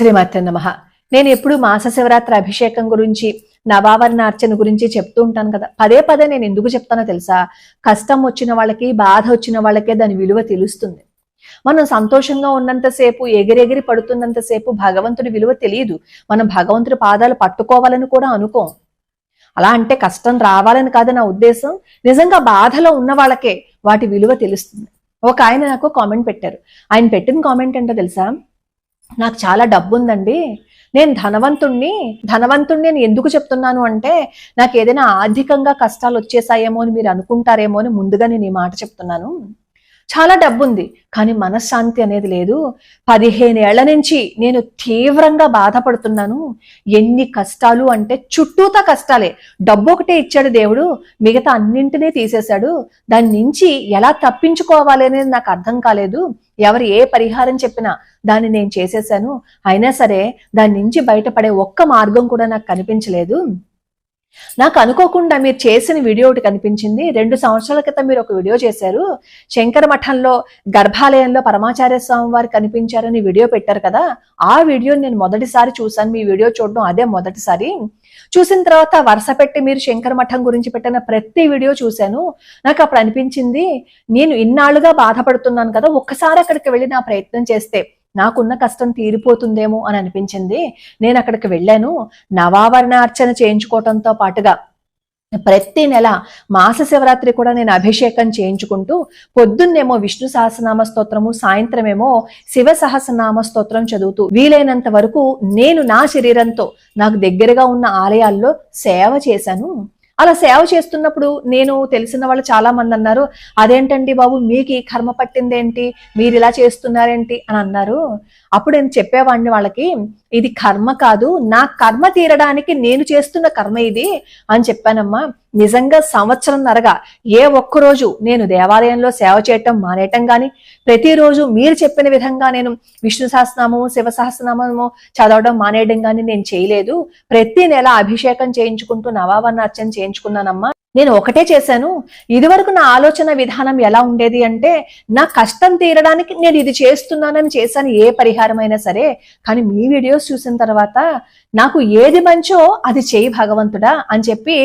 శ్రీమతి నమ. నేను ఎప్పుడు మాస శివరాత్రి అభిషేకం గురించి నవావరణ అర్చన గురించి చెప్తూ ఉంటాను కదా. పదే పదే నేను ఎందుకు చెప్తానో తెలుసా? కష్టం వచ్చిన వాళ్ళకి బాధ వచ్చిన వాళ్ళకే దాని విలువ తెలుస్తుంది. మనం సంతోషంగా ఉన్నంతసేపు ఎగిరెగిరి పడుతున్నంతసేపు భగవంతుడి విలువ తెలియదు. మనం భగవంతుడి పాదాలు పట్టుకోవాలని కూడా అనుకోం. అలా అంటే కష్టం రావాలని కాదు నా ఉద్దేశం. నిజంగా బాధలో ఉన్న వాళ్ళకే వాటి విలువ తెలుస్తుంది. ఒక ఆయన నాకు కామెంట్ పెట్టారు. ఆయన పెట్టిన కామెంట్ ఏంటో తెలుసా? నాకు చాలా డబ్బు ఉందండి నేను ధనవంతుణ్ణి ధనవంతుణ్ణి నేను ఎందుకు చెప్తున్నాను అంటే నాకు ఏదైనా ఆర్థికంగా కష్టాలు వచ్చేసాయేమో అని మీరు అనుకుంటారేమో అని ముందుగా నేను ఈ మాట చెప్తున్నాను. చాలా డబ్బు ఉంది కానీ మనశ్శాంతి అనేది లేదు. పదిహేను ఏళ్ళ నుంచి నేను తీవ్రంగా బాధపడుతున్నాను. ఎన్ని కష్టాలు అంటే చుట్టూతా కష్టాలే. డబ్బు ఒకటే ఇచ్చాడు దేవుడు. మిగతా అన్నింటినీ తీసేశాడు. దాని నుంచి ఎలా తప్పించుకోవాలి అనేది నాకు అర్థం కాలేదు. ఎవరు ఏ పరిహారం చెప్పినా దాన్ని నేను చేసేసాను. అయినా సరే దాని నుంచి బయటపడే ఒక్క మార్గం కూడా నాకు కనిపించలేదు. నాకు అనుకోకుండా మీరు చేసిన వీడియో ఒకటి కనిపించింది. రెండు సంవత్సరాల క్రితం మీరు ఒక వీడియో చేశారు. శంకర మఠంలో గర్భాలయంలో పరమాచార్య స్వామి వారు కనిపించారని వీడియో పెట్టారు కదా. ఆ వీడియో నేను మొదటిసారి చూశాను. మీ వీడియో చూడడం అదే మొదటిసారి. చూసిన తర్వాత వరుస పెట్టి మీరు శంకర మఠం గురించి పెట్టిన ప్రతి వీడియో చూశాను. నాకు అప్పుడు అనిపించింది నేను ఇన్నాళ్ళుగా బాధపడుతున్నాను కదా ఒక్కసారి అక్కడికి వెళ్ళి నా ప్రయత్నం చేస్తే నాకున్న కష్టం తీరిపోతుందేమో అని అనిపించింది. నేను అక్కడికి వెళ్ళాను. నవావరణ అర్చన చేయించుకోవటంతో పాటుగా ప్రతి నెల మాస శివరాత్రి కూడా నేను అభిషేకం చేయించుకుంటూ పొద్దున్నేమో విష్ణు సహస్రనామ స్తోత్రము సాయంత్రమేమో శివ సహస్రనామ స్తోత్రం చదువుతూ వీలైనంత వరకు నేను నా శరీరంతో నాకు దగ్గరగా ఉన్న ఆలయాల్లో సేవ చేశాను. అలా సేవ చేస్తున్నప్పుడు నేను తెలిసిన వాళ్ళు చాలా మంది అన్నారు అదేంటండి బాబు మీకు ఈ కర్మ పట్టిందేంటి? మీరు ఇలా చేస్తున్నారేంటి? అని అన్నారు. అప్పుడు నేను చెప్పేవాడిని వాళ్ళకి ఇది కర్మ కాదు నా కర్మ తీరడానికి నేను చేస్తున్న కర్మ ఇది అని చెప్పానమ్మా. నిజంగా సంవత్సరం నరగా ఏ ఒక్కరోజు నేను దేవాలయంలో సేవ చేయటం మానేయటం కానీ ప్రతిరోజు మీరు చెప్పిన విధంగా నేను విష్ణు సహస్రనామము శివ సహస్రనామము చదవడం మానేయడం కానీ నేను చేయలేదు. ప్రతి నెల అభిషేకం చేయించుకుంటూ నవావర్ణార్చన చేయించుకున్నానమ్మా. నేను ఒకటే చేశాను. ఇదివరకు నా ఆలోచన విధానం ఎలా ఉండేది అంటే నా కష్టం తీరడానికి నేను ఇది చేస్తున్నానని చేశాను ఏ పరిహారమైనా సరే. కానీ మీ వీడియోస్ చూసిన తర్వాత నాకు ఏది మంచో అది చేయి భగవంతుడా అని చెప్పి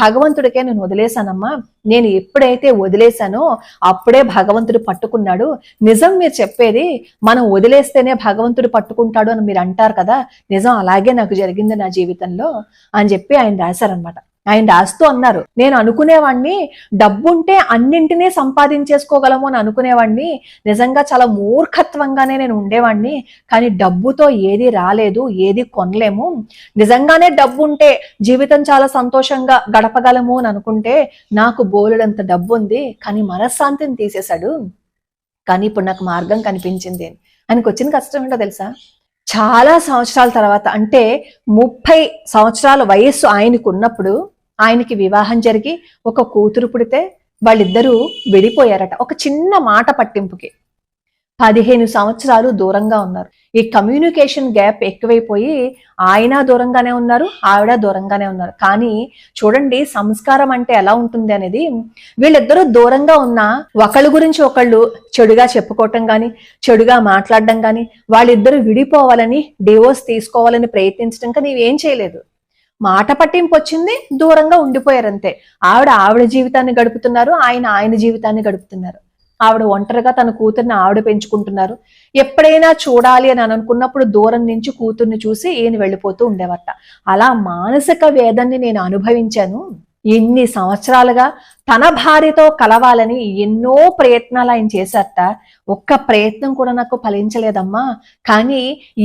భగవంతుడికే నేను వదిలేశానమ్మా. నేను ఎప్పుడైతే వదిలేశానో అప్పుడే భగవంతుడు పట్టుకున్నాడు. నిజం మీరు చెప్పేది మనం వదిలేస్తేనే భగవంతుడు పట్టుకుంటాడు అని మీరు అంటారు కదా నిజం అలాగే నాకు జరిగింది నా జీవితంలో అని చెప్పి ఆయన రాశారనమాట ఆయన రాస్తూ అన్నారు. నేను అనుకునేవాడిని డబ్బుంటే అన్నింటినీ సంపాదించేసుకోగలము అని అనుకునేవాడిని నిజంగా చాలా మూర్ఖత్వంగానే నేను ఉండేవాడిని కానీ డబ్బుతో ఏది రాలేదు ఏది కొనలేము. నిజంగానే డబ్బు ఉంటే జీవితం చాలా సంతోషంగా గడపగలము అని అనుకుంటే నాకు బోలెడంత డబ్బు ఉంది కానీ మనశ్శాంతిని తీసేశాడు. కానీ ఇప్పుడు నాకు మార్గం కనిపించింది. ఆయనకు వచ్చిన కష్టం ఏంటో తెలుసా? చాలా సంవత్సరాల తర్వాత అంటే ముప్పై సంవత్సరాల వయస్సు ఆయనకు ఉన్నప్పుడు ఆయనకి వివాహం జరిగి ఒక కూతురు పుడితే వాళ్ళిద్దరూ విడిపోయారట. ఒక చిన్న మాట పట్టింపుకి. పదిహేను సంవత్సరాలు దూరంగా ఉన్నారు. ఈ కమ్యూనికేషన్ గ్యాప్ ఎక్కువైపోయి ఆయన దూరంగానే ఉన్నారు ఆవిడ దూరంగానే ఉన్నారు. కానీ చూడండి సంస్కారం అంటే ఎలా ఉంటుంది అనేది వీళ్ళిద్దరూ దూరంగా ఉన్నా ఒకళ్ళ గురించి ఒకళ్ళు చెడుగా చెప్పుకోవటం కానీ చెడుగా మాట్లాడడం కానీ వాళ్ళిద్దరూ విడిపోవాలని డివోర్స్ తీసుకోవాలని ప్రయత్నించడం కానీ ఏం చేయలేదు. మాట పట్టింపు వచ్చింది దూరంగా ఉండిపోయారంతే. ఆవిడ ఆవిడ జీవితాన్ని గడుపుతున్నారు ఆయన ఆయన జీవితాన్ని గడుపుతున్నారు. ఆవిడ ఒంటరిగా తన కూతుర్ని ఆవిడ పెంచుకుంటున్నారు. ఎప్పుడైనా చూడాలి అని అనుకున్నప్పుడు దూరం నుంచి కూతుర్ని చూసి ఈయన వెళ్ళిపోతూ ఉండేవట అలా మానసిక వేదన్ని నేను అనుభవించాను. ఎన్ని సంవత్సరాలుగా తన భార్యతో కలవాలని ఎన్నో ప్రయత్నాలు ఆయన చేశారట. ఒక్క ప్రయత్నం కూడా నాకు ఫలించలేదమ్మా. కానీ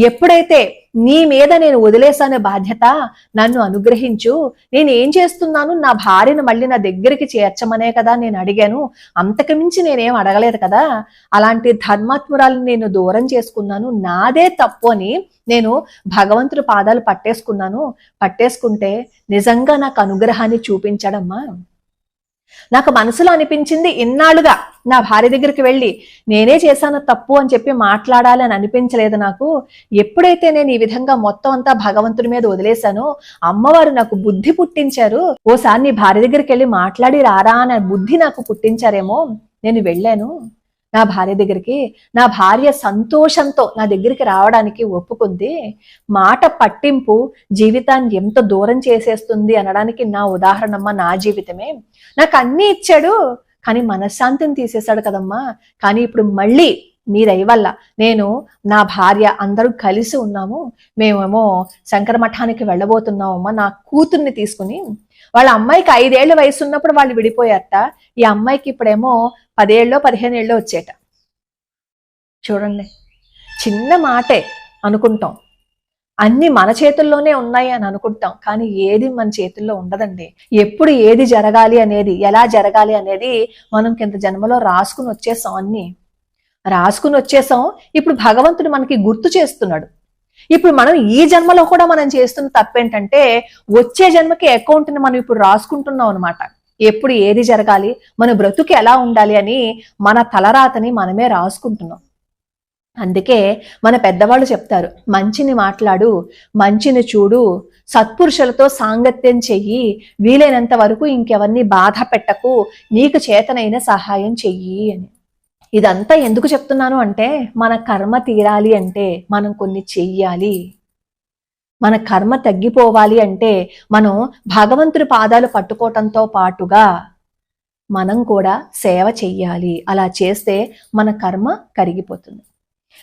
ఎప్పుడైతే నీ మీద నేను వదిలేసానే బాధ్యత నన్ను అనుగ్రహించు. నేను ఏం చేస్తున్నాను? నా భార్యను మళ్ళీ నా దగ్గరికి చేర్చమనే కదా నేను అడిగాను. అంతకు మించి నేనేం అడగలేదు కదా. అలాంటి ధర్మాత్మురాలను నేను దూరం చేసుకున్నాను. నాదే తప్పు అని నేను భగవంతుడి పాదాలు పట్టేసుకున్నాను. పట్టేసుకుంటే నిజంగా నాకు అనుగ్రహాన్ని చూపించాడమ్మా. నాకు మనసులో అనిపించింది ఇన్నాళ్ళుగా నా భార్య దగ్గరికి వెళ్ళి నేనే చేశాను తప్పు అని చెప్పి మాట్లాడాలి అని అనిపించలేదు నాకు. ఎప్పుడైతే నేను ఈ విధంగా మొత్తం అంతా భగవంతుడి మీద వదిలేశానో అమ్మవారు నాకు బుద్ధి పుట్టించారు. ఓసారి నీ భార్య దగ్గరికి వెళ్ళి మాట్లాడి రారా అనే బుద్ధి నాకు పుట్టించారేమో నేను వెళ్ళాను. నా భార్య దగ్గరికి నా భార్య సంతోషంతో నా దగ్గరికి రావడానికి ఒప్పుకుంది మాట పట్టింపు జీవితాన్ని ఎంత దూరం చేసేస్తుంది అనడానికి నా ఉదాహరణమ్మ నా జీవితమే. నాకు అన్నీ ఇచ్చాడు కానీ మనశ్శాంతిని తీసేశాడు కదమ్మా. కానీ ఇప్పుడు మళ్ళీ మీ దయ వల్ల నేను నా భార్య అందరూ కలిసి ఉన్నాము. మేమేమో శంకర మఠానికి వెళ్ళబోతున్నామమ్మా నా కూతుర్ని తీసుకుని. వాళ్ళ అమ్మాయికి ఐదేళ్ళ వయసు ఉన్నప్పుడు వాళ్ళు విడిపోయారట. ఈ అమ్మాయికి ఇప్పుడేమో పదేళ్ళలో పదిహేను వచ్చేట. చూడండి చిన్న మాటే అనుకుంటాం. అన్ని మన చేతుల్లోనే ఉన్నాయి అని అనుకుంటాం. కానీ ఏది మన చేతుల్లో ఉండదండి. ఎప్పుడు ఏది జరగాలి అనేది ఎలా జరగాలి అనేది మనం కింద జన్మలో రాసుకుని వచ్చేసాం అన్ని. రాసుకుని వచ్చేసాం. ఇప్పుడు భగవంతుడు మనకి గుర్తు చేస్తున్నాడు. ఇప్పుడు మనం ఈ జన్మలో కూడా మనం చేస్తున్న తప్పేంటంటే వచ్చే జన్మకి అకౌంట్ని మనం ఇప్పుడు రాసుకుంటున్నాం అనమాట ఎప్పుడు ఏది జరగాలి? మన బ్రతుకు ఎలా ఉండాలి అని మన తలరాతని మనమే రాసుకుంటున్నాం. అందుకే మన పెద్దవాళ్ళు చెప్తారు మంచిని మాట్లాడు మంచిని చూడు సత్పురుషులతో సాంగత్యం చెయ్యి వీలైనంత వరకు ఇంకెవరిని బాధ పెట్టకు నీకు చేతనైన సహాయం చెయ్యి అని. ఇదంతా ఎందుకు చెప్తున్నాను అంటే మన కర్మ తీరాలి అంటే మనం కొన్ని చెయ్యాలి. మన కర్మ తగ్గిపోవాలి అంటే మనం భగవంతుడి పాదాలు పట్టుకోవటంతో పాటుగా మనం కూడా సేవ చెయ్యాలి. అలా చేస్తే మన కర్మ కరిగిపోతుంది.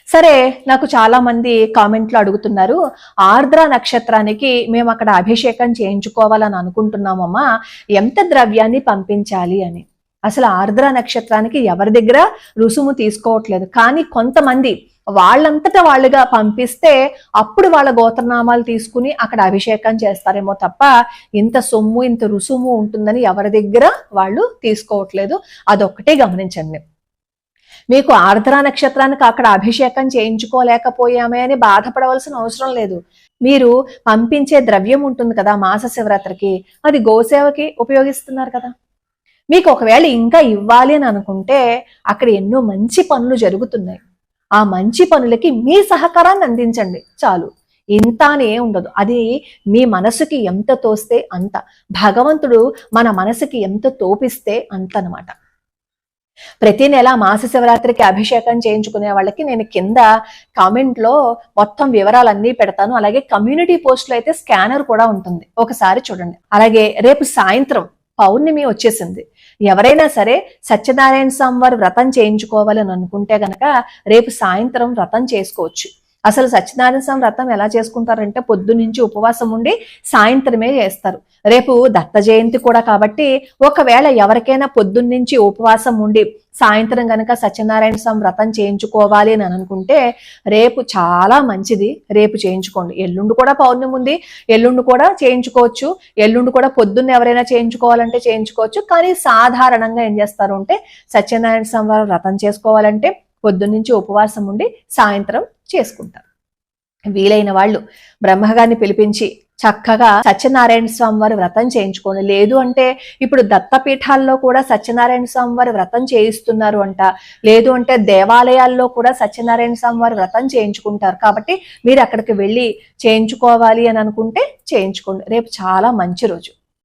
సరే నాకు చాలా మంది కామెంట్లు అడుగుతున్నారు. ఆర్ద్ర నక్షత్రానికి మేము అక్కడ అభిషేకం చేయించుకోవాలని అనుకుంటున్నామమ్మా. ఎంత ద్రవ్యాన్ని పంపించాలి అని. అసలు ఆర్ద్ర నక్షత్రానికి ఎవరి దగ్గర రుసుము తీసుకోవట్లేదు. కానీ కొంతమంది వాళ్ళంతటా వాళ్ళుగా పంపిస్తే అప్పుడు వాళ్ళ గోత్రనామాలు తీసుకుని అక్కడ అభిషేకం చేస్తారేమో తప్ప ఇంత సొమ్ము ఇంత రుసుము ఉంటుందని ఎవరి దగ్గర వాళ్ళు తీసుకోవట్లేదు. అదొక్కటే గమనించండి. మీకు ఆర్ద్ర నక్షత్రానికి అక్కడ అభిషేకం చేయించుకోలేకపోయామే అని బాధపడవలసిన అవసరం లేదు. మీరు పంపించే ద్రవ్యం ఉంటుంది కదా మాస శివరాత్రికి అది గోసేవకి ఉపయోగిస్తున్నారు కదా. మీకు ఒకవేళ ఇంకా ఇవ్వాలి అని అనుకుంటే అక్కడ ఎన్నో మంచి పనులు జరుగుతున్నాయి. ఆ మంచి పనులకి మీ సహకారాన్ని అందించండి. చాలు. ఇంత అని ఉండదు. అది మీ మనసుకి ఎంత తోస్తే అంత. భగవంతుడు మన మనసుకి ఎంత తోపిస్తే అంత అనమాట ప్రతి నెల మాస శివరాత్రికి అభిషేకం చేయించుకునే వాళ్ళకి నేను కింద కామెంట్లో మొత్తం వివరాలన్నీ పెడతాను. అలాగే కమ్యూనిటీ పోస్ట్లో అయితే స్కానర్ కూడా ఉంటుంది. ఒకసారి చూడండి. అలాగే రేపు సాయంత్రం పౌర్ణమి వచ్చేసింది. ఎవరైనా సరే సత్యనారాయణ స్వామి వారు వ్రతం చేయించుకోవాలని అనుకుంటే గనక రేపు సాయంత్రం వ్రతం చేసుకోవచ్చు. అసలు సత్యనారాయణ స్వామి వ్రతం ఎలా చేసుకుంటారంటే పొద్దున్నుంచి ఉపవాసం ఉండి సాయంత్రమే చేస్తారు. రేపు దత్త జయంతి కూడా కాబట్టి ఒకవేళ ఎవరికైనా పొద్దున్నుంచి ఉపవాసం ఉండి సాయంత్రం గనక సత్యనారాయణ స్వామి వ్రతం చేయించుకోవాలి అని అనుకుంటే రేపు చాలా మంచిది. రేపు చేయించుకోండి. ఎల్లుండి కూడా పౌర్ణమి ఉంది. ఎల్లుండి కూడా చేయించుకోవచ్చు. ఎల్లుండి కూడా పొద్దున్న ఎవరైనా చేయించుకోవాలంటే చేయించుకోవచ్చు. కానీ సాధారణంగా ఏం చేస్తారు అంటే సత్యనారాయణ స్వామి వారు వ్రతం చేసుకోవాలంటే పొద్దున్నుంచి ఉపవాసం ఉండి సాయంత్రం చేసుకుంటారు. వీలైన వాళ్ళు బ్రహ్మగారిని పిలిపించి చక్కగా సత్యనారాయణ స్వామి వారి వ్రతం చేయించుకోండి. లేదు అంటే ఇప్పుడు దత్తపీఠాల్లో కూడా సత్యనారాయణ స్వామి వారి వ్రతం చేయిస్తున్నారు అంట. లేదు అంటే దేవాలయాల్లో కూడా సత్యనారాయణ స్వామి వారి వ్రతం చేయించుకుంటారు. కాబట్టి మీరు అక్కడికి వెళ్ళి చేయించుకోవాలి అని అనుకుంటే చేయించుకోండి. రేపు చాలా మంచి రోజు.